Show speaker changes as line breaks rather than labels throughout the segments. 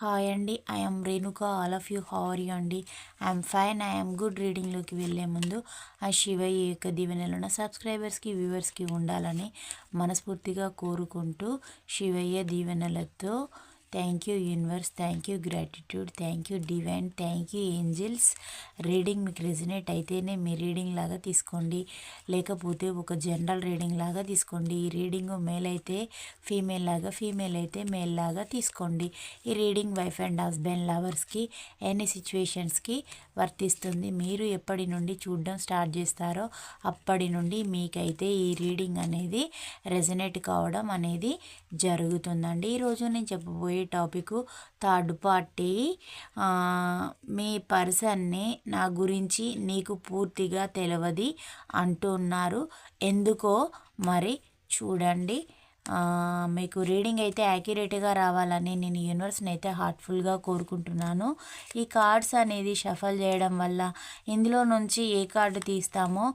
hi అండి I'm Renuka all of you how are you అండి I'm fine I'm good రీడింగ్లోకి వెళ్ళే ముందు ఆ శివయ్య యొక్క దీవెనలున్న సబ్స్క్రైబర్స్కి వ్యూవర్స్కి ఉండాలని మనస్ఫూర్తిగా కోరుకుంటూ శివయ్య దీవెనలతో thank you universe thank you gratitude thank you divine thank you angels reading మీకు రెజినేట్ అయితేనే మీ రీడింగ్ లాగా తీసుకోండి లేకపోతే ఒక జనరల్ రీడింగ్ లాగా తీసుకోండి ఈ రీడింగ్ మేల్ అయితే ఫీమేల్ లాగా ఫీమేల్ అయితే మేల్ లాగా తీసుకోండి ఈ రీడింగ్ వైఫ్ అండ్ హస్బెండ్ లవర్స్కి ఎనీ సిచ్యువేషన్స్కి వర్తిస్తుంది మీరు ఎప్పటి నుండి చూడడం స్టార్ట్ చేస్తారో అప్పటి నుండి మీకైతే ఈ రీడింగ్ అనేది రెజనేట్ కావడం అనేది జరుగుతుందండి ఈరోజు నేను చెప్పబోయే టాపిక్ థర్డ్ పార్టీ మీ పర్సన్ని నా గురించి నీకు పూర్తిగా తెలియదు అంటున్నారు ఎందుకో మరి చూడండి మీకు రీడింగ్ అయితే యాక్యురేట్గా రావాలని నేను యూనివర్స్ని అయితే హార్ట్ఫుల్గా కోరుకుంటున్నాను ఈ కార్డ్స్ అనేది షఫల్ చేయడం వల్ల ఇందులో నుంచి ఏ కార్డు తీస్తామో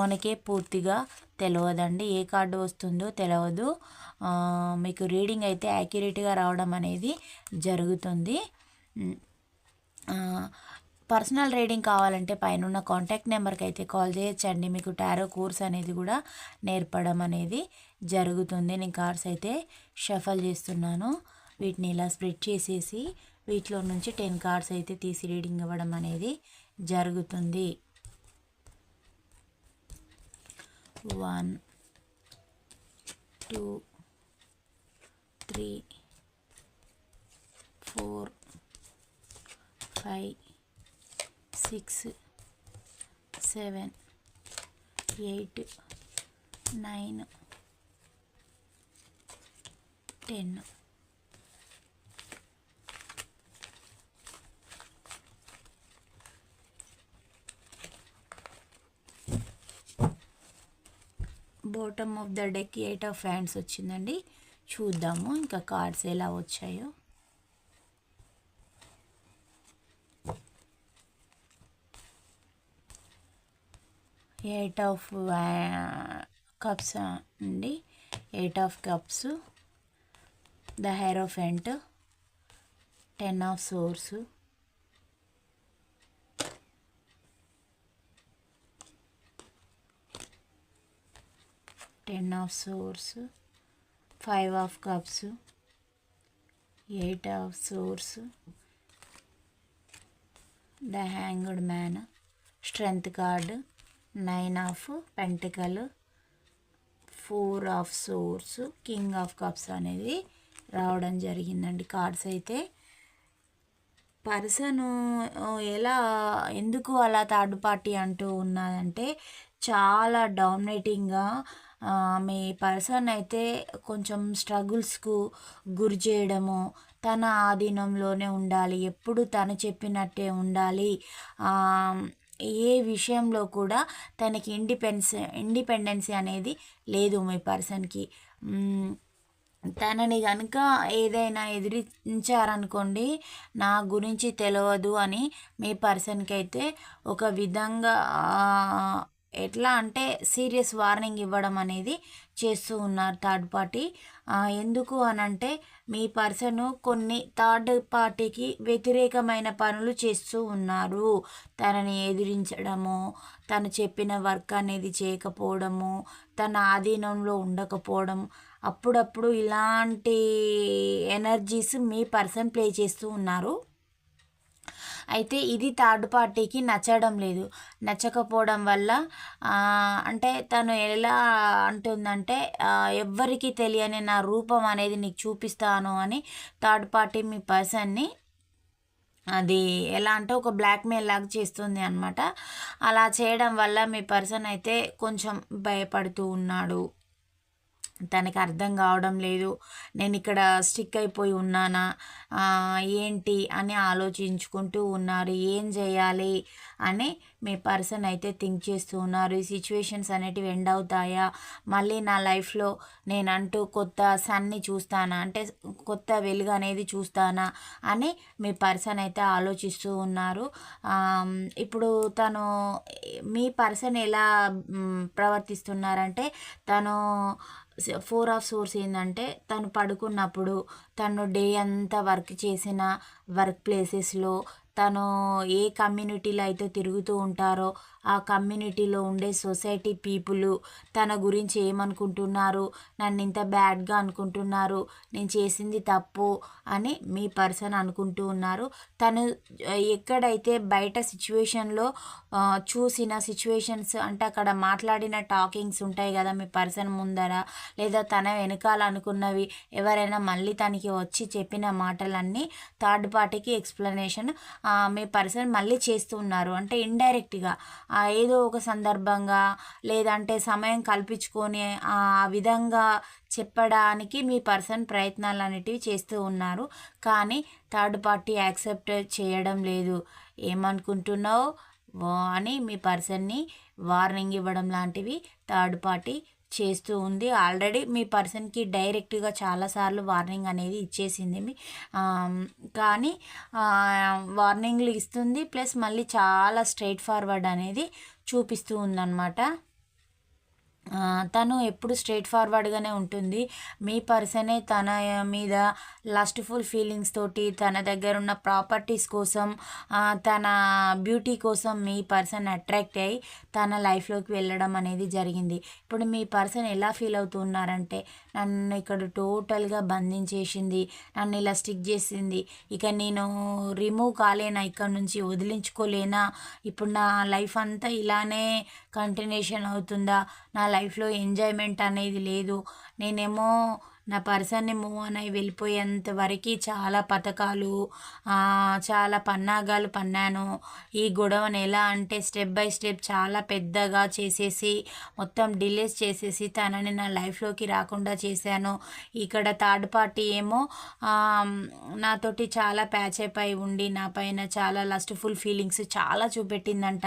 మనకే పూర్తిగా తెలియదండి ఏ కార్డు వస్తుందో తెలియదు మీకు రీడింగ్ అయితే యాక్యురేట్గా రావడం అనేది జరుగుతుంది పర్సనల్ రీడింగ్ కావాలంటే పైన కాంటాక్ట్ నెంబర్కి అయితే కాల్ చేయొచ్చండి మీకు టారో కోర్స్ అనేది కూడా నేర్పడం అనేది జరుగుతుంది నేను కార్డ్స్ అయితే షఫల్ చేస్తున్నాను వీటిని ఇలా స్ప్రెడ్ చేసేసి వీటిలో నుంచి టెన్ కార్డ్స్ అయితే తీసి రీడింగ్ ఇవ్వడం అనేది జరుగుతుంది one two three four five six seven eight nine ten bottom of the deck eight of hands వచ్చిందండి చూద్దాము ఇంకా కార్డ్స్ ఎలా వచ్చాయో 8 of uh, cups and uh, 8 of cups, the Hierophant, 10 of swords, Five of cups, 8 of swords, the Hanged Man, Strength card, nine of pentacle four of swords king of cups అనేది రావడం జరిగిందండి cards అయితే person ఎలా ఎందుకు అలా third party అంటూ ఉన్నదంటే చాలా డామినేటింగ్గా మీ పర్సన్ అయితే కొంచెం స్ట్రగుల్స్కు గురి చేయడము తన ఆధీనంలోనే ఉండాలి ఎప్పుడు తను చెప్పినట్టే ఉండాలి ఏ విషయంలో కూడా తనకి ఇండిపెండెన్స్ ఇండిపెండెన్సీ అనేది లేదు మీ పర్సన్కి తనని కనుక ఏదైనా ఎదిరించారనుకోండి నా గురించి తెలియదు అని మీ పర్సన్కి అయితే ఒక విధంగా ఎట్లా అంటే సీరియస్ వార్నింగ్ ఇవ్వడం అనేది చేస్తూ ఉన్నారు థర్డ్ పార్టీ ఎందుకు అనంటే మీ పర్సన్ కొన్ని థర్డ్ పార్టీకి వ్యతిరేకమైన పనులు చేస్తూ ఉన్నారు తనని ఎదిరించడము తను చెప్పిన వర్క్ అనేది చేయకపోవడము తన ఆధీనంలో ఉండకపోవడం అప్పుడప్పుడు ఇలాంటి ఎనర్జీస్ మీ పర్సన్ ప్లే చేస్తూ ఉన్నారు అయితే ఇది థర్డ్ పార్టీకి నచ్చడం లేదు నచ్చకపోవడం వల్ల అంటే తను ఎలా అంటుందంటే ఎవ్వరికి తెలియని నా రూపం అనేది నీకు చూపిస్తాను అని థర్డ్ పార్టీ మీ పర్సన్ని అది ఎలా అంటే ఒక బ్లాక్మెయిల్ లాగా చేస్తుంది అనమాట అలా చేయడం వల్ల మీ పర్సన్ అయితే కొంచెం భయపడుతూ ఉన్నాడు తనకి అర్థం కావడం లేదు నేను ఇక్కడ స్టిక్ అయిపోయి ఉన్నానా ఏంటి అని ఆలోచించుకుంటూ ఉన్నారు ఏం చేయాలి అని మీ పర్సన్ అయితే థింక్ చేస్తూ ఉన్నారు ఈ సిచ్యువేషన్స్ అనేటివి ఎండ్ అవుతాయా మళ్ళీ నా లైఫ్లో నేను అంటూ కొత్త సన్ని చూస్తానా అంటే కొత్త వెలుగు అనేది చూస్తానా అని మీ పర్సన్ అయితే ఆలోచిస్తూ ఉన్నారు ఇప్పుడు తను మీ పర్సన్ ఎలా ప్రవర్తిస్తున్నారంటే తను ఫోర్ ఆఫ్ సోర్స్ ఏంటంటే తను పడుకున్నప్పుడు తను డే అంతా వర్క్ చేసిన వర్క్ ప్లేసెస్లో తను ఏ కమ్యూనిటీలో అయితే తిరుగుతూ ఉంటారో ఆ కమ్యూనిటీలో ఉండే సొసైటీ పీపుల్ తన గురించి ఏమనుకుంటున్నారు నన్ను ఇంత బ్యాడ్గా అనుకుంటున్నారు నేను చేసింది తప్పు అని మీ పర్సన్ అనుకుంటూ ఉన్నారు తను ఎక్కడైతే బయట సిచ్యువేషన్లో చూసిన సిచ్యువేషన్స్ అంటే అక్కడ మాట్లాడిన టాకింగ్స్ ఉంటాయి కదా మీ పర్సన్ ముందర లేదా తన వెనుకాలనుకున్నవి ఎవరైనా మళ్ళీ తనకి వచ్చి చెప్పిన మాటలన్నీ థర్డ్ పార్టీకి ఎక్స్ప్లెనేషన్ మీ పర్సన్ మళ్ళీ చేస్తూ ఉన్నారు అంటే ఇండైరెక్ట్గా ఏదో ఒక సందర్భంగా లేదంటే సమయం కల్పించుకొని ఆ విధంగా చెప్పడానికి మీ పర్సన్ ప్రయత్నాలు అనేటివి చేస్తూ ఉన్నారు కానీ థర్డ్ పార్టీ యాక్సెప్ట్ చేయడం లేదు ఏమనుకుంటున్నావు అని మీ పర్సన్ని వార్నింగ్ ఇవ్వడం లాంటివి థర్డ్ పార్టీ చేస్తూ ఉంది ఆల్రెడీ మీ పర్సన్కి డైరెక్ట్గా చాలాసార్లు వార్నింగ్ అనేది ఇచ్చేసింది మీ కానీ వార్నింగ్లు ఇస్తుంది ప్లస్ మళ్ళీ చాలా స్ట్రైట్ ఫార్వర్డ్ అనేది చూపిస్తూ ఉందన్నమాట తను ఎప్పుడు స్ట్రేట్ ఫార్వర్డ్గానే ఉంటుంది మీ పర్సనే తన మీద లస్ట్ఫుల్ ఫీలింగ్స్ తోటి తన దగ్గర ఉన్న ప్రాపర్టీస్ కోసం తన బ్యూటీ కోసం మీ పర్సన్ అట్రాక్ట్ అయ్యి తన లైఫ్లోకి వెళ్ళడం అనేది జరిగింది ఇప్పుడు మీ పర్సన్ ఎలా ఫీల్ అవుతున్నారంటే నన్ను ఇక్కడ టోటల్గా బంధించేసింది నన్ను ఇలా స్టిక్ చేసింది ఇక నేను రిమూవ్ కాలేనా ఇక్కడ నుంచి వదిలించుకోలేనా ఇప్పుడు నా లైఫ్ అంతా ఇలానే కంటిన్యూషన్ అవుతుందా నా లైఫ్లో ఎంజాయ్మెంట్ అనేది లేదు నేనేమో నా పర్సన్ని మూవ్ అని అయి వెళ్ళిపోయేంత వరకు చాలా పథకాలు చాలా పన్నాగాలు పన్నాను ఈ గొడవను ఎలా అంటే స్టెప్ బై స్టెప్ చాలా పెద్దగా చేసేసి మొత్తం డిలేస్ చేసేసి తనని నా లైఫ్లోకి రాకుండా చేశాను ఇక్కడ థర్డ్ పార్టీ ఏమో నాతోటి చాలా ప్యాచ్ అయిపోయి ఉండి నా పైన చాలా లస్ట్ఫుల్ ఫీలింగ్స్ చాలా చూపెట్టిందంట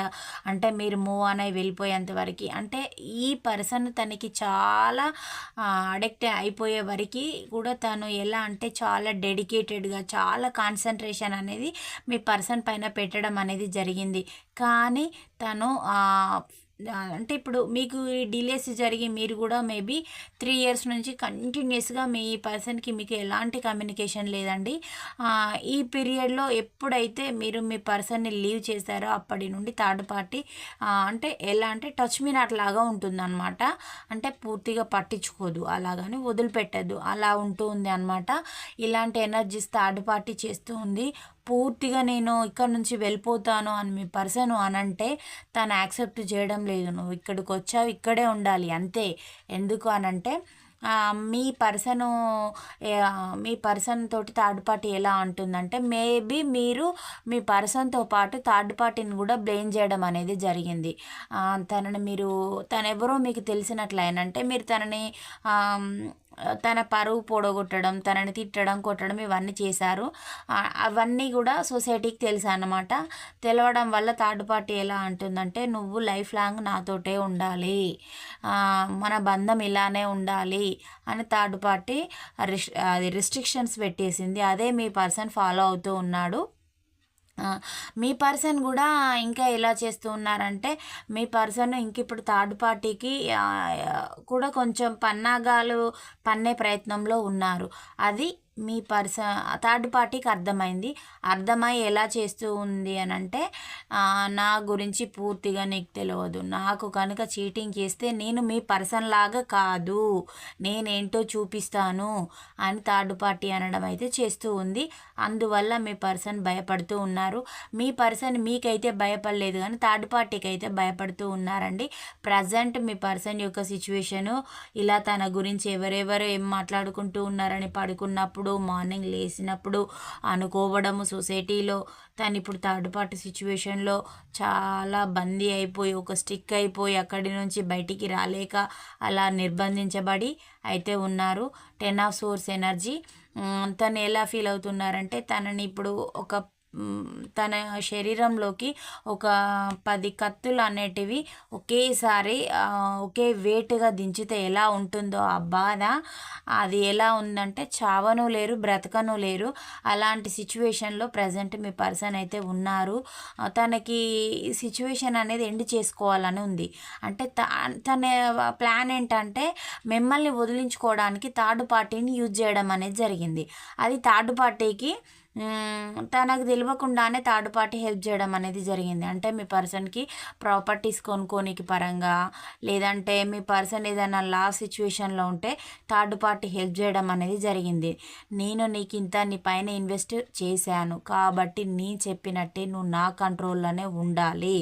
అంటే మీరు మూవ్ అని అయి వెళ్ళిపోయేంత వరకు అంటే ఈ పర్సన్ తనకి చాలా అడిక్ట్ అయిపోయే వరకు కూడా తను ఎలా అంటే చాలా డెడికేటెడ్గా చాలా కాన్సన్ట్రేషన్ అనేది మీ పర్సన్ పైన పెట్టడం అనేది జరిగింది కానీ తను అంటే ఇప్పుడు మీకు డిలేస్ జరిగి మీరు కూడా మేబీ త్రీ ఇయర్స్ నుంచి కంటిన్యూస్గా మీ పర్సన్కి మీకు ఎలాంటి కమ్యూనికేషన్ లేదండి ఈ పీరియడ్లో ఎప్పుడైతే మీరు మీ పర్సన్ని లీవ్ చేశారో అప్పటి నుండి థర్డ్ పార్టీ అంటే ఎలా అంటే టచ్ మీ అట్లాగా ఉంటుందన్నమాట అంటే పూర్తిగా పట్టించుకోదు అలాగని వదిలిపెట్టదు అలా ఉంటుంది అనమాట ఇలాంటి ఎనర్జీస్ థర్డ్ పార్టీ చేస్తూ ఉంది పూర్తిగా నేను ఇక్కడ నుంచి వెళ్ళిపోతాను అని మీ పర్సన్ అని అంటే తను యాక్సెప్ట్ చేయడం లేదు నువ్వు ఇక్కడికి వచ్చావు ఇక్కడే ఉండాలి అంతే ఎందుకు అనంటే మీ పర్సన్ మీ పర్సన్ తోటి థర్డ్ పార్టీ ఎలా ఉంటుందంటే మేబీ మీరు మీ పర్సన్తో పాటు థర్డ్ పార్టీని కూడా బ్లేమ్ చేయడం అనేది జరిగింది తనని మీరు తనెవరో మీకు తెలిసినట్లయినంటే మీరు తనని తన పరువు పొడగొట్టడం తనని తిట్టడం కొట్టడం ఇవన్నీ చేశారు అవన్నీ కూడా సొసైటీకి తెలుసు అన్నమాట తెలవడం వల్ల థర్డ్ పార్టీ ఎలా అంటుందంటే నువ్వు లైఫ్ లాంగ్ నాతోటే ఉండాలి మన బంధం ఇలానే ఉండాలి అని థర్డ్ పార్టీ రిస్ అది రిస్ట్రిక్షన్స్ పెట్టేసింది అదే మీ పర్సన్ ఫాలో అవుతూ ఉన్నాడు మీ పర్సన్ కూడా ఇంకా ఎలా చేస్తూ ఉన్నారంటే మీ పర్సన్ ఇంక ఇప్పుడు థర్డ్ పార్టీకి కూడా కొంచెం పన్నాగాలు పన్నే ప్రయత్నంలో ఉన్నారు అది మీ పర్స థర్డ్ పార్టీకి అర్థమైంది అర్థమై ఎలా చేస్తూ ఉంది అని అంటే నా గురించి పూర్తిగా నీకు తెలియదు నాకు కనుక చీటింగ్ చేస్తే నేను మీ పర్సన్ లాగా కాదు నేనేంటో చూపిస్తాను అని థర్డ్ పార్టీ అనడం అయితే చేస్తూ ఉంది అందువల్ల మీ పర్సన్ భయపడుతూ ఉన్నారు మీ పర్సన్ మీకైతే భయపడలేదు కానీ థర్డ్ పార్టీకి అయితే భయపడుతూ ఉన్నారండి ప్రజెంట్ మీ పర్సన్ యొక్క సిచ్యువేషను ఇలా తన గురించి ఎవరెవరు ఏం మాట్లాడుకుంటూ ఉన్నారని పడుకున్నప్పుడు తిన్నప్పుడు మార్నింగ్ లేచినప్పుడు అనుకోవడము సొసైటీలో తను ఇప్పుడు థర్డ్ పార్టీ సిచ్యువేషన్లో చాలా బందీ అయిపోయి ఒక స్టిక్ అయిపోయి అక్కడి నుంచి బయటికి రాలేక అలా నిర్బంధించబడి అయితే ఉన్నారు టెన్ ఆఫ్ సోర్స్ ఎనర్జీ తను ఎలా ఫీల్ అవుతున్నారంటే తనని ఇప్పుడు ఒక తన శరీరంలోకి ఒక పది కత్తులు అనేటివి ఒకేసారి ఒకే వేటుగా దించితే ఎలా ఉంటుందో ఆ బాధ అది ఎలా ఉందంటే చావను లేరు బ్రతకను లేరు అలాంటి సిచ్యువేషన్లో ప్రజెంట్ మీ పర్సన్ అయితే ఉన్నారు తనకి సిచ్యువేషన్ అనేది ఎండ్ చేసుకోవాలని ఉంది అంటే తన ప్లాన్ ఏంటంటే మిమ్మల్ని వదిలించుకోవడానికి థర్డ్ పార్టీని యూజ్ చేయడం అనేది జరిగింది అది థర్డ్ పార్టీకి తనకు తెలియకుండానే థర్డ్ పార్టీ హెల్ప్ చేయడం అనేది జరిగింది అంటే మీ పర్సన్కి ప్రాపర్టీస్ కొనుక్కోనికి పరంగా లేదంటే మీ పర్సన్ ఏదైనా లా సిచ్యువేషన్లో ఉంటే థర్డ్ పార్టీ హెల్ప్ చేయడం అనేది జరిగింది నేను నీకు ఇంత నీ పైన ఇన్వెస్ట్ చేశాను కాబట్టి నీ చెప్పినట్టే నువ్వు నా కంట్రోల్లోనే ఉండాలి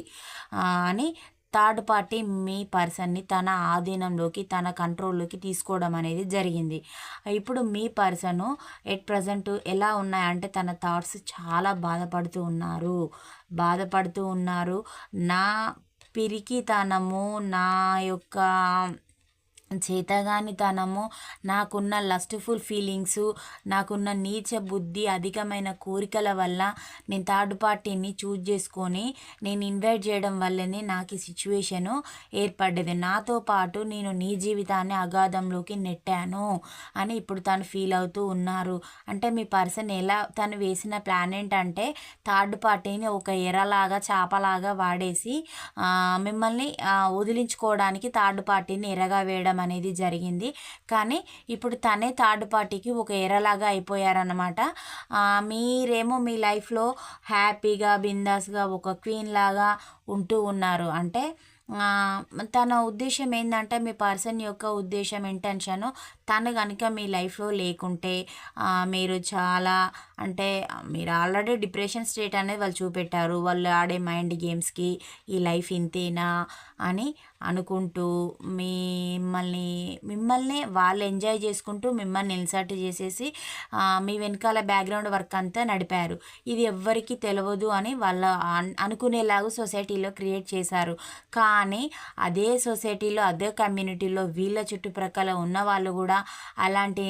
అని థర్డ్ పార్టీ మీ పర్సన్ని తన ఆధీనంలోకి తన కంట్రోల్లోకి తీసుకోవడం అనేది జరిగింది ఇప్పుడు మీ పర్సన్ ఎట్ ప్రజెంట్ ఎలా ఉన్నాయంటే తన థాట్స్ చాలా బాధపడుతూ ఉన్నారు బాధపడుతూ ఉన్నారు నా పిరికితనము నా యొక్క చేతగానితనము నాకున్న లస్ట్ఫుల్ ఫీలింగ్స్ నాకున్న నీచ బుద్ధి అధికమైన కోరికల వల్ల నేను థర్డ్ పార్టీని చూజ్ చేసుకొని నేను ఇన్వైట్ చేయడం వల్లనే నాకు ఈ సిచ్యువేషను ఏర్పడ్డది నాతో పాటు నేను నీ జీవితాన్ని అగాధంలోకి నెట్టాను అని ఇప్పుడు తను ఫీల్ అవుతూ ఉన్నారు అంటే మీ పర్సన్ ఎలా తను వేసిన ప్లాన్ ఏంటంటే థర్డ్ పార్టీని ఒక ఎరలాగా చేపలాగా వాడేసి మిమ్మల్ని వదిలించుకోవడానికి థర్డ్ పార్టీని ఎరగా వేయడం అనేది జరిగింది కానీ ఇప్పుడు తనే థర్డ్ పార్టీకి ఒక ఎరలాగా అయిపోయారనమాట మీరేమో మీ లైఫ్లో హ్యాపీగా బిందాస్గా ఒక క్వీన్ లాగా ఉంటూ ఉన్నారు అంటే తన ఉద్దేశం ఏంటంటే మీ పర్సన్ యొక్క ఉద్దేశం ఇంటెన్షన్ తను కనుక మీ లైఫ్లో లేకుంటే మీరు చాలా అంటే మీరు ఆల్రెడీ డిప్రెషన్ స్టేట్ అనేది వాళ్ళు చూపెట్టారు వాళ్ళు ఆడే మైండ్ గేమ్స్కి ఈ లైఫ్ ఇంతేనా అని అనుకుంటూ మిమ్మల్ని మిమ్మల్ని వాళ్ళు ఎంజాయ్ చేసుకుంటూ మిమ్మల్ని ఇన్సర్ట్ చేసేసి మీ వెనకాల బ్యాక్గ్రౌండ్ వర్క్ అంతా నడిపారు ఇది ఎవ్వరికీ తెలియదు అని వాళ్ళ అనుకునేలాగా సొసైటీలో క్రియేట్ చేశారు కానీ కానీ అదే సొసైటీలో అదే కమ్యూనిటీలో వీళ్ళ చుట్టుప్రక్కల ఉన్న వాళ్ళు కూడా అలాంటి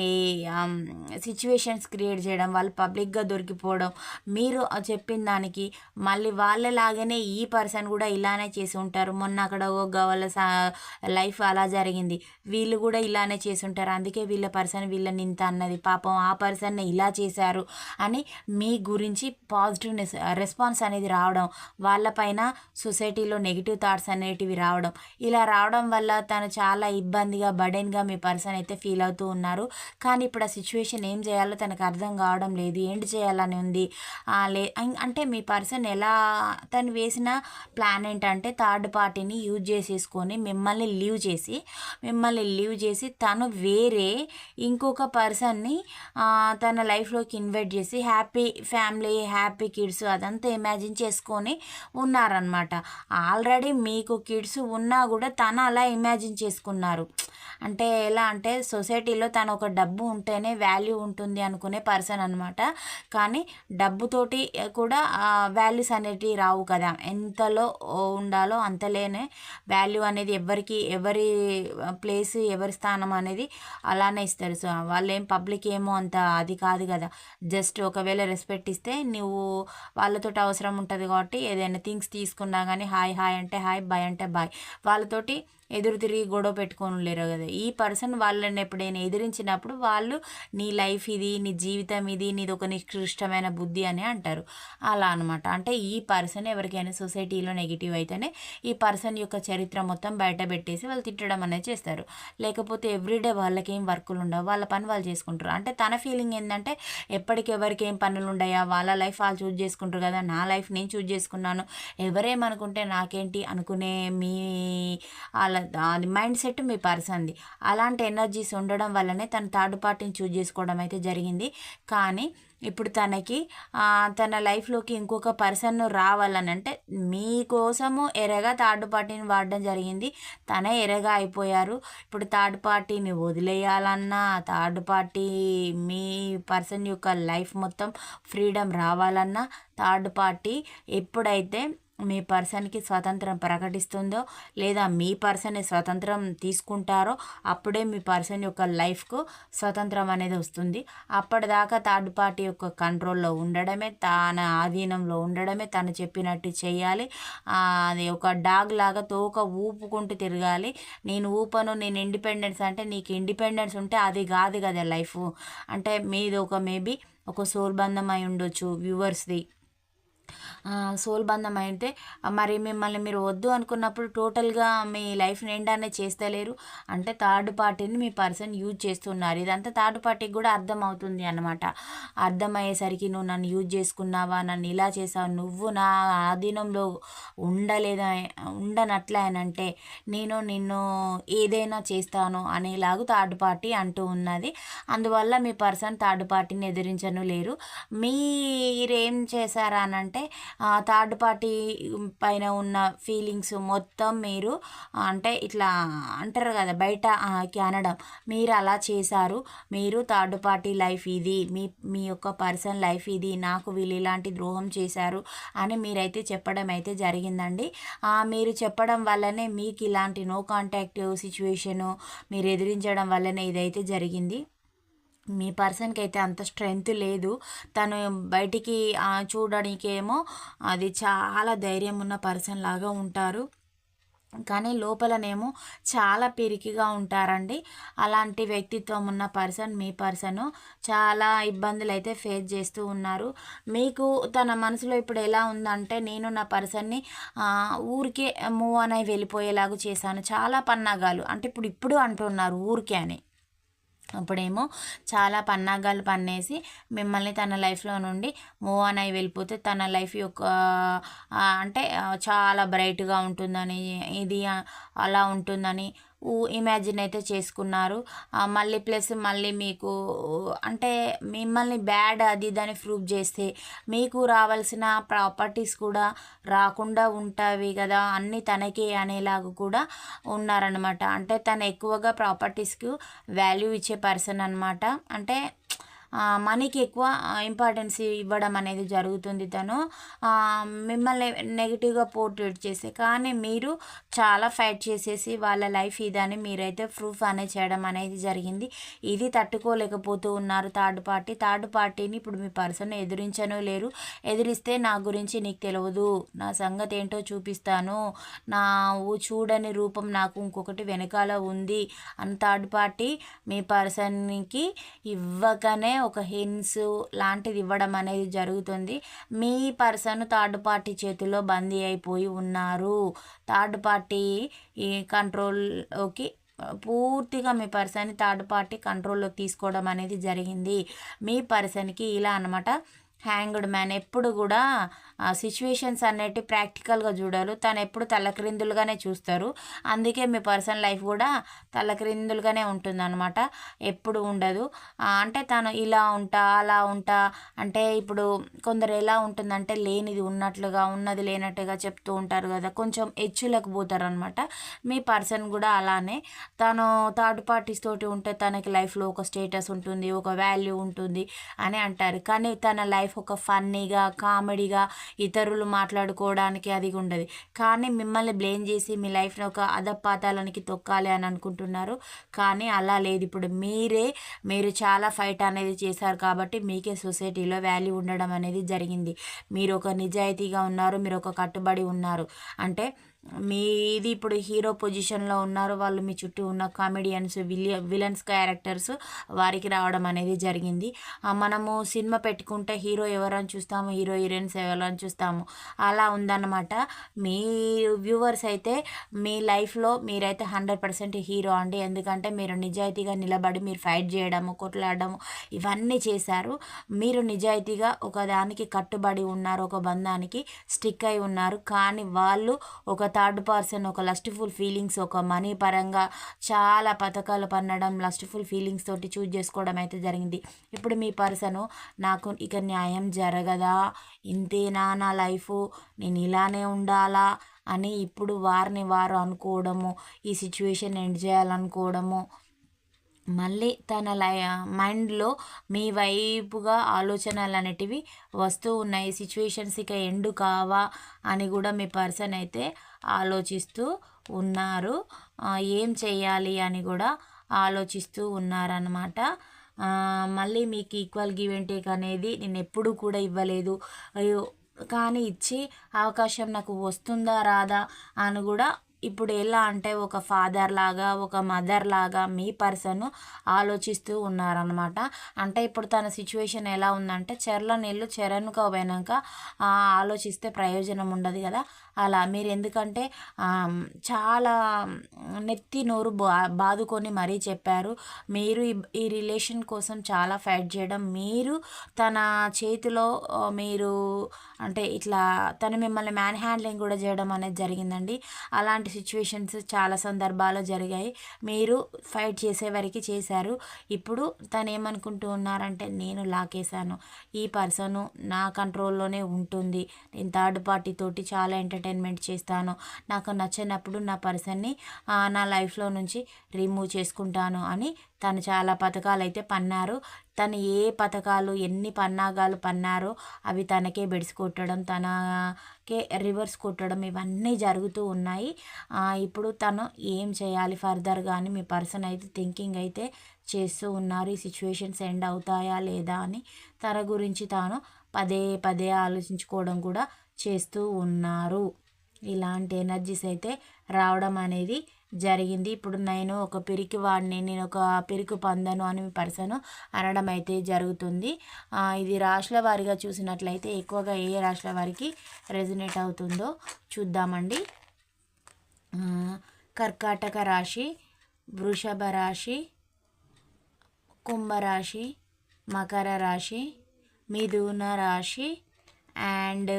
సిచ్యువేషన్స్ క్రియేట్ చేయడం వాళ్ళు పబ్లిక్గా దొరికిపోవడం మీరు చెప్పిన దానికి మళ్ళీ వాళ్ళలాగానే ఈ పర్సన్ కూడా ఇలానే చేసి ఉంటారు మొన్న అక్కడ ఓ గవల లైఫ్ అలా జరిగింది వీళ్ళు కూడా ఇలానే చేసి ఉంటారు అందుకే వీళ్ళ పర్సన్ వీళ్ళని ఇంత అన్నది పాపం ఆ పర్సన్ ఇలా చేశారు అని మీ గురించి పాజిటివ్నెస్ రెస్పాన్స్ అనేది రావడం వాళ్ళపైన సొసైటీలో నెగిటివ్ థాట్స్ అనేవి అనేటివి రావడం ఇలా రావడం వల్ల తను చాలా ఇబ్బందిగా బడెన్గా మీ పర్సన్ అయితే ఫీల్ అవుతూ ఉన్నారు కానీ ఇప్పుడు ఆ సిచ్యువేషన్ ఏం చేయాలో తనకు అర్థం కావడం లేదు ఏంటి చేయాలని ఉంది లే అంటే మీ పర్సన్ ఎలా తను వేసిన ప్లాన్ ఏంటంటే థర్డ్ పార్టీని యూజ్ చేసేసుకొని మిమ్మల్ని లీవ్ చేసి మిమ్మల్ని లీవ్ చేసి తను వేరే ఇంకొక పర్సన్ని తన లైఫ్లోకి ఇన్వైట్ చేసి హ్యాపీ ఫ్యామిలీ హ్యాపీ కిడ్స్ అదంతా ఇమాజిన్ చేసుకొని ఉన్నారనమాట ఆల్రెడీ మీకు కిడ్స్ ఉన్నా కూడా తను అలా ఇమాజిన్ చేసుకున్నారు అంటే ఎలా అంటే సొసైటీలో తను ఒక డబ్బు ఉంటేనే వాల్యూ ఉంటుంది అనుకునే పర్సన్ అనమాట కానీ డబ్బుతోటి కూడా వాల్యూస్ అనేటివి రావు కదా ఎంతలో ఉండాలో అంతలేనే వాల్యూ అనేది ఎవరికి ఎవరి ప్లేస్ ఎవరి స్థానం అనేది అలానే ఇస్తారు సో వాళ్ళు ఏం పబ్లిక్ ఏమో అంత అది కాదు కదా జస్ట్ ఒకవేళ రెస్పెక్ట్ ఇస్తే నువ్వు వాళ్ళతో అవసరం ఉంటుంది కాబట్టి ఏదైనా థింగ్స్ తీసుకున్నా కానీ హాయ్ హాయ్ అంటే హాయ్ భయం అంటే బాయ్ వాళ్ళతోటి ఎదురు తిరిగి గొడవ పెట్టుకొని లేరు కదా ఈ పర్సన్ వాళ్ళని ఎప్పుడైనా ఎదిరించినప్పుడు వాళ్ళు నీ లైఫ్ ఇది నీ జీవితం ఇది నీది ఒక నిష్కృష్టమైన బుద్ధి అని అంటారు అలా అనమాట అంటే ఈ పర్సన్ ఎవరికైనా సొసైటీలో నెగిటివ్ అయితేనే ఈ పర్సన్ యొక్క చరిత్ర మొత్తం బయట పెట్టేసి వాళ్ళు తిట్టడం అనేది చేస్తారు లేకపోతే ఎవ్రీడే వాళ్ళకేం వర్కులు ఉండవు వాళ్ళ పని వాళ్ళు చేసుకుంటారు అంటే తన ఫీలింగ్ ఏంటంటే ఎప్పటికెవరికి ఏం పనులు ఉండయా వాళ్ళ లైఫ్ వాళ్ళు చూజ్ చేసుకుంటారు కదా నా లైఫ్ నేను చూజ్ చేసుకున్నాను ఎవరేమనుకుంటే నాకేంటి అనుకునే మీ వాళ్ళ అది మైండ్ సెట్ మీ పర్సన్ది అలాంటి ఎనర్జీస్ ఉండడం వల్లనే తన థర్డ్ పార్టీని చూజ్ చేసుకోవడం అయితే జరిగింది కానీ ఇప్పుడు తనకి తన లైఫ్లోకి ఇంకొక పర్సన్ రావాలని అంటే మీకోసము ఎరగా థర్డ్ పార్టీని వాడడం జరిగింది తనే ఎరగా అయిపోయారు ఇప్పుడు థర్డ్ పార్టీని వదిలేయాలన్నా థర్డ్ పార్టీ మీ పర్సన్ యొక్క లైఫ్ మొత్తం ఫ్రీడమ్ రావాలన్నా థర్డ్ పార్టీ ఎప్పుడైతే మీ పర్సన్కి స్వాతంత్రం ప్రకటిస్తుందో లేదా మీ పర్సన్ స్వతంత్రం తీసుకుంటారో అప్పుడే మీ పర్సన్ యొక్క లైఫ్కు స్వతంత్రం అనేది వస్తుంది అప్పటిదాకా థర్డ్ పార్టీ యొక్క కంట్రోల్లో ఉండడమే తన ఆధీనంలో ఉండడమే తను చెప్పినట్టు చేయాలి అది ఒక డాగ్ లాగా తోక ఊపుకుంటూ తిరగాలి నేను ఊపను నేను ఇండిపెండెన్స్ అంటే నీకు ఇండిపెండెన్స్ ఉంటే అది కాదు కదా లైఫ్ అంటే మీది ఒక మేబీ ఒక సోల్బంధం అయి ఉండొచ్చు వ్యూవర్స్ది బంధం అయితే మరి మిమ్మల్ని మీరు వద్దు అనుకున్నప్పుడు టోటల్గా మీ లైఫ్ నిండానే చేస్తలేరు అంటే థర్డ్ పార్టీని మీ పర్సన్ యూజ్ చేస్తున్నారు ఇదంతా థర్డ్ పార్టీకి కూడా అర్థమవుతుంది అనమాట అర్థమయ్యేసరికి నువ్వు నన్ను యూజ్ చేసుకున్నావా నన్ను ఇలా చేసావు నువ్వు నా ఆధీనంలో ఉండలేదా ఉండనట్లేనంటే నేను నిన్ను ఏదైనా చేస్తాను అనేలాగు థర్డ్ పార్టీ అంటూ ఉన్నది అందువల్ల మీ పర్సన్ థర్డ్ పార్టీని ఎదిరించను లేరు మీరేం చేశారా అనంటే థర్డ్ పార్టీ పైన ఉన్న ఫీలింగ్స్ మొత్తం మీరు అంటే ఇట్లా అంటారు కదా బయట అనడం మీరు అలా చేశారు మీరు థర్డ్ పార్టీ లైఫ్ ఇది మీ మీ యొక్క పర్సన్ లైఫ్ ఇది నాకు వీళ్ళు ఇలాంటి ద్రోహం చేశారు అని మీరైతే చెప్పడం అయితే జరిగిందండి మీరు చెప్పడం వల్లనే మీకు ఇలాంటి నో కాంటాక్ట్ సిచ్యువేషను మీరు ఎదిరించడం వల్లనే ఇదైతే జరిగింది మీ పర్సన్కి అయితే అంత స్ట్రెంగ్త్ లేదు తను బయటికి చూడడానికేమో అది చాలా ధైర్యం ఉన్న పర్సన్ లాగా ఉంటారు కానీ లోపలనేమో చాలా పిరికిగా ఉంటారండి అలాంటి వ్యక్తిత్వం ఉన్న పర్సన్ మీ పర్సన్ చాలా ఇబ్బందులు అయితే ఫేస్ చేస్తూ ఉన్నారు మీకు తన మనసులో ఇప్పుడు ఎలా ఉందంటే నేను నా పర్సన్ని ఊరికే మూవ్ అని వెళ్ళిపోయేలాగా చేశాను చాలా పన్నాగాలు అంటే ఇప్పుడు ఇప్పుడు అంటున్నారు ఊరికే అని ఇప్పుడేమో చాలా పన్నాగాలు పన్నేసి మిమ్మల్ని తన లైఫ్లో నుండి మూవ్ అని అయి వెళ్ళిపోతే తన లైఫ్ యొక్క అంటే చాలా బ్రైట్గా ఉంటుందని ఇది అలా ఉంటుందని ఇమాజిన్ అయితే చేసుకున్నారు మళ్ళీ ప్లస్ మళ్ళీ మీకు అంటే మిమ్మల్ని బ్యాడ్ అది దాన్ని ప్రూవ్ చేస్తే మీకు రావాల్సిన ప్రాపర్టీస్ కూడా రాకుండా ఉంటాయి కదా అన్నీ తనకే అనేలాగా కూడా ఉన్నారనమాట అంటే తను ఎక్కువగా ప్రాపర్టీస్కు వాల్యూ ఇచ్చే పర్సన్ అనమాట అంటే మనీకి ఎక్కువ ఇంపార్టెన్స్ ఇవ్వడం అనేది జరుగుతుంది తను మిమ్మల్ని నెగిటివ్గా పోర్ట్రేట్ చేసే కానీ మీరు చాలా ఫైట్ చేసేసి వాళ్ళ లైఫ్ ఇదని మీరైతే ప్రూఫ్ అనే చేయడం అనేది జరిగింది ఇది తట్టుకోలేకపోతూ ఉన్నారు థర్డ్ పార్టీ థర్డ్ పార్టీని ఇప్పుడు మీ పర్సన్ ఎదురించను లేరు ఎదిరిస్తే నా గురించి నీకు తెలియదు నా సంగతి ఏంటో చూపిస్తాను నా చూడని రూపం నాకు ఇంకొకటి వెనకాల ఉంది అని థర్డ్ పార్టీ మీ పర్సన్కి ఇవ్వకనే ఒక హిన్స్ లాంటిది ఇవ్వడం అనేది జరుగుతుంది మీ పర్సన్ థర్డ్ పార్టీ చేతిలో బందీ అయిపోయి ఉన్నారు థర్డ్ పార్టీ కంట్రోల్లోకి పూర్తిగా మీ పర్సన్ థర్డ్ పార్టీ కంట్రోల్లోకి తీసుకోవడం అనేది జరిగింది మీ పర్సన్కి ఇలా అనమాట హ్యాంగ్డ్ మ్యాన్ ఎప్పుడు కూడా సిచ్యువేషన్స్ అనేటివి ప్రాక్టికల్గా చూడరు తను ఎప్పుడు తలక్రిందులుగానే చూస్తారు అందుకే మీ పర్సన్ లైఫ్ కూడా తలక్రిందులుగానే ఉంటుంది అనమాట ఎప్పుడు ఉండదు అంటే తను ఇలా ఉంటా అలా ఉంటా అంటే ఇప్పుడు కొందరు ఎలా ఉంటుందంటే లేనిది ఉన్నట్లుగా ఉన్నది లేనట్టుగా చెప్తూ ఉంటారు కదా కొంచెం ఎచ్చులకు పోతారనమాట మీ పర్సన్ కూడా అలానే తను థర్డ్ పార్టీస్ తోటి ఉంటే తనకి లైఫ్లో ఒక స్టేటస్ ఉంటుంది ఒక వాల్యూ ఉంటుంది అని అంటారు కానీ తన లైఫ్ ఒక ఫన్నీగా కామెడీగా ఇతరులు మాట్లాడుకోవడానికి అది ఉండదు కానీ మిమ్మల్ని బ్లేమ్ చేసి మీ లైఫ్ను ఒక అధపాతాలనికి తొక్కాలి అని అనుకుంటున్నారు కానీ అలా లేదు ఇప్పుడు మీరే మీరు చాలా ఫైట్ అనేది చేశారు కాబట్టి మీకే సొసైటీలో వాల్యూ ఉండడం అనేది జరిగింది మీరు ఒక నిజాయితీగా ఉన్నారు మీరు ఒక కట్టుబడి ఉన్నారు అంటే మీది ఇప్పుడు హీరో పొజిషన్లో ఉన్నారు వాళ్ళు మీ చుట్టూ ఉన్న కామెడియన్స్ విలియ విలన్స్ క్యారెక్టర్స్ వారికి రావడం అనేది జరిగింది మనము సినిమా పెట్టుకుంటే హీరో ఎవరని చూస్తాము హీరో హీరోయిన్స్ ఎవరని చూస్తాము అలా ఉందన్నమాట మీ వ్యూవర్స్ అయితే మీ లైఫ్లో మీరైతే హండ్రెడ్ పర్సెంట్ హీరో అండి ఎందుకంటే మీరు నిజాయితీగా నిలబడి మీరు ఫైట్ చేయడము కొట్లాడము ఇవన్నీ చేశారు మీరు నిజాయితీగా ఒక దానికి కట్టుబడి ఉన్నారు ఒక బంధానికి స్టిక్ అయి ఉన్నారు కానీ వాళ్ళు ఒక థర్డ్ పర్సన్ ఒక లస్ట్ఫుల్ ఫీలింగ్స్ ఒక మనీ పరంగా చాలా పథకాలు పన్నడం లస్ట్ఫుల్ ఫీలింగ్స్ తోటి చూజ్ చేసుకోవడం అయితే జరిగింది ఇప్పుడు మీ పర్సను నాకు ఇక న్యాయం జరగదా ఇంతేనా నా లైఫ్ నేను ఇలానే ఉండాలా అని ఇప్పుడు వారిని వారు అనుకోవడము ఈ సిచ్యువేషన్ ఎండ్ చేయాలనుకోవడము మళ్ళీ తన లై మైండ్లో మీ వైపుగా ఆలోచనలు అనేటివి వస్తూ ఉన్నాయి సిచ్యువేషన్స్ ఇక ఎండు కావా అని కూడా మీ పర్సన్ అయితే ఆలోచిస్తూ ఉన్నారు ఏం చేయాలి అని కూడా ఆలోచిస్తూ ఉన్నారనమాట మళ్ళీ మీకు ఈక్వల్ గివ్ అండ్ టేక్ అనేది నేను ఎప్పుడూ కూడా ఇవ్వలేదు కానీ ఇచ్చి అవకాశం నాకు వస్తుందా రాదా అని కూడా ఇప్పుడు ఎలా అంటే ఒక ఫాదర్ లాగా ఒక మదర్ లాగా మీ పర్సన్ ఆలోచిస్తూ ఉన్నారనమాట అంటే ఇప్పుడు తన సిచ్యువేషన్ ఎలా ఉందంటే చెర్ల నీళ్ళు చెరనుకోపోయినాక ఆలోచిస్తే ప్రయోజనం ఉండదు కదా అలా మీరు ఎందుకంటే చాలా నెత్తి నోరు బా బాదుకొని మరీ చెప్పారు మీరు ఈ రిలేషన్ కోసం చాలా ఫైట్ చేయడం మీరు తన చేతిలో మీరు అంటే ఇట్లా తను మిమ్మల్ని మ్యాన్ హ్యాండ్లింగ్ కూడా చేయడం అనేది జరిగిందండి అలాంటి సిచ్యువేషన్స్ చాలా సందర్భాల్లో జరిగాయి మీరు ఫైట్ చేసేవరకు చేశారు ఇప్పుడు తను ఏమనుకుంటూ ఉన్నారంటే నేను లాకేశాను ఈ పర్సన్ నా కంట్రోల్లోనే ఉంటుంది నేను థర్డ్ పార్టీ తోటి చాలా ఎంటర్టైన్ ఎంటర్టైన్మెంట్ చేస్తాను నాకు నచ్చినప్పుడు నా పర్సన్ని నా లైఫ్లో నుంచి రిమూవ్ చేసుకుంటాను అని తను చాలా పథకాలు అయితే పన్నారు తను ఏ పథకాలు ఎన్ని పన్నాగాలు పన్నారో అవి తనకే బెడిసి కొట్టడం తనకే రివర్స్ కొట్టడం ఇవన్నీ జరుగుతూ ఉన్నాయి ఇప్పుడు తను ఏం చేయాలి ఫర్దర్ కానీ మీ పర్సన్ అయితే థింకింగ్ అయితే చేస్తూ ఉన్నారు ఈ సిచ్యువేషన్స్ ఎండ్ అవుతాయా లేదా అని తన గురించి తాను పదే పదే ఆలోచించుకోవడం కూడా చేస్తూ ఉన్నారు ఇలాంటి ఎనర్జీస్ అయితే రావడం అనేది జరిగింది ఇప్పుడు నేను ఒక పిరికి వాడిని నేను ఒక పిరికి పందను అని పర్సను అనడం అయితే జరుగుతుంది ఇది రాశుల వారిగా చూసినట్లయితే ఎక్కువగా ఏ రాశుల వారికి రెజినేట్ అవుతుందో చూద్దామండి కర్కాటక రాశి వృషభ రాశి కుంభరాశి మకర రాశి మిథున రాశి అండ్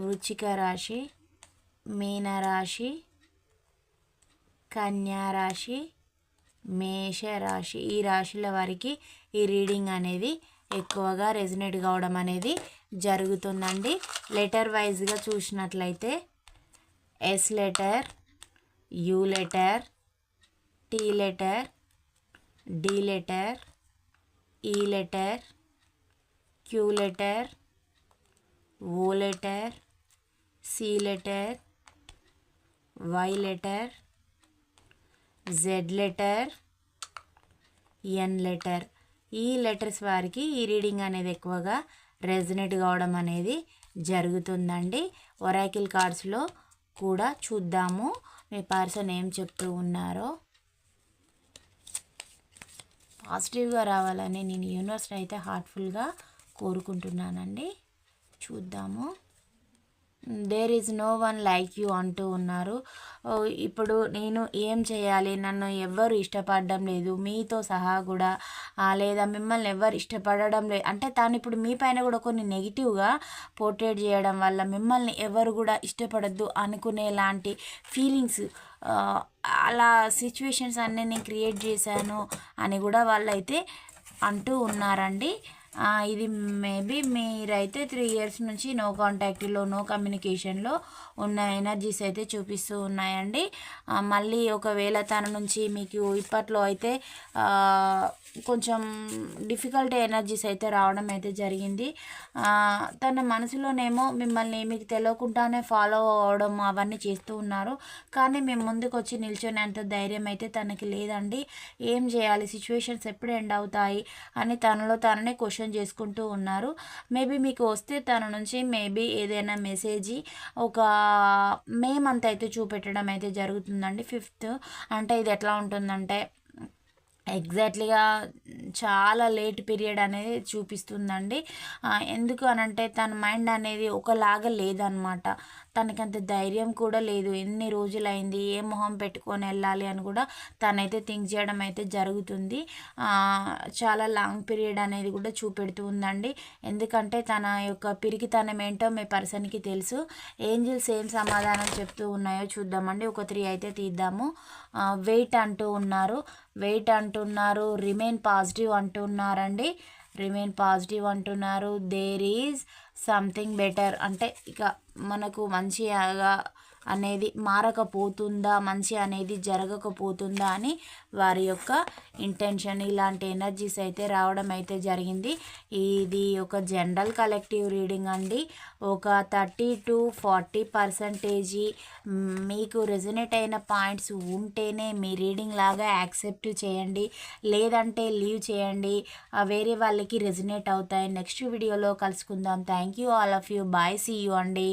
వృచ్చిక రాశి మీనరాశి కన్యారాశి మేషరాశి ఈ రాశుల వారికి ఈ రీడింగ్ అనేది ఎక్కువగా రెజినేట్ కావడం అనేది జరుగుతుందండి లెటర్ వైజ్గా చూసినట్లయితే S letter U letter T letter D letter E letter Q letter O letter C letter Y letter Z letter N letter E letters వారికి ఈ రీడింగ్ అనేది ఎక్కువగా రెజనేట్ కావడం అనేది జరుగుతుందండి ఒరాకిల్ కార్డ్స్లో కూడా చూద్దాము మీ పర్సన్ ఏం చెప్తూ ఉన్నారో పాజిటివ్గా రావాలని నేను యూనివర్స్ని అయితే హార్ట్ఫుల్గా కోరుకుంటున్నానండి చూద్దాము there is no one like you అంటూ ఉన్నారు ఇప్పుడు నేను ఏం చేయాలి నన్ను ఎవ్వరు ఇష్టపడడం లేదు మీతో సహా కూడా లేదా మిమ్మల్ని ఎవ్వరు ఇష్టపడడం లేదు అంటే తాను ఇప్పుడు మీ పైన కూడా కొన్ని నెగిటివ్గా పోర్ట్రేట్ చేయడం వల్ల మిమ్మల్ని ఎవరు కూడా ఇష్టపడద్దు అనుకునేలాంటి ఫీలింగ్స్ అలా సిచ్యువేషన్స్ అన్నీ నేను క్రియేట్ చేశాను అని కూడా వాళ్ళైతే అంటూ ఉన్నారండి ఇది మేబీ మీరైతే త్రీ ఇయర్స్ నుంచి నో కాంటాక్ట్లో నో కమ్యూనికేషన్లో ఉన్న ఎనర్జీస్ అయితే చూపిస్తూ ఉన్నాయండి మళ్ళీ ఒకవేళ తన నుంచి మీకు ఇప్పట్లో అయితే కొంచెం డిఫికల్ట్ ఎనర్జీస్ అయితే రావడం అయితే జరిగింది తన మనసులోనేమో మిమ్మల్ని మీకు తెలియకుండానే ఫాలో అవడం అవన్నీ చేస్తూ ఉన్నారు కానీ మేము ముందుకు వచ్చి నిల్చొనేంత ధైర్యం అయితే తనకి లేదండి ఏం చేయాలి సిచ్యువేషన్స్ ఎప్పుడు ఎండ్ అవుతాయి అని తనలో తననే క్వశ్చన్ చేసుకుంటూ ఉన్నారు మేబీ మీకు వస్తే తన నుంచి మేబీ ఏదైనా మెసేజ్ ఒక మే మంత్ అయితే చూపెట్టడం అయితే జరుగుతుందండి ఫిఫ్త్ అంటే ఇది ఎట్లా ఉంటుందంటే ఎగ్జాక్ట్లీగా చాలా లేట్ పీరియడ్ అనేది చూపిస్తుందండి ఎందుకు అనంటే తన మైండ్ అనేది ఒకలాగా లేదనమాట తనకంత ధైర్యం కూడా లేదు ఎన్ని రోజులైంది ఏ మొహం పెట్టుకొని వెళ్ళాలి అని కూడా తనైతే థింక్ చేయడం అయితే జరుగుతుంది చాలా లాంగ్ పీరియడ్ అనేది కూడా చూపెడుతూ ఉందండి ఎందుకంటే తన యొక్క పిరికితనం ఏంటో మీ పర్సన్కి తెలుసు ఏంజిల్స్ ఏం సమాధానం చెప్తూ ఉన్నాయో చూద్దామండి ఒక త్రీ అయితే తీద్దాము వెయిట్ అంటూ ఉన్నారు వెయిట్ అంటున్నారు రిమైన్ పాజిటివ్ అంటున్నారండి రిమైన్ పాజిటివ్ అంటున్నారు దేర్ ఈజ్ సంథింగ్ బెటర్ అంటే ఇక మనకు మంచిగా అనేది మారకపోతుందా మంచి అనేది జరగకపోతుందా అని వారి యొక్క ఇంటెన్షన్ ఇలాంటి ఎనర్జీస్ అయితే రావడం అయితే జరిగింది ఇది ఒక జనరల్ కలెక్టివ్ రీడింగ్ అండి ఒక థర్టీ టు ఫార్టీ పర్సంటేజీ మీకు రెజనేట్ అయిన పాయింట్స్ ఉంటేనే మీ రీడింగ్ లాగా యాక్సెప్ట్ చేయండి లేదంటే లీవ్ చేయండి వేరే వాళ్ళకి రెజనేట్ అవుతాయి నెక్స్ట్ వీడియోలో కలుసుకుందాం thank you all of you bye see you అండి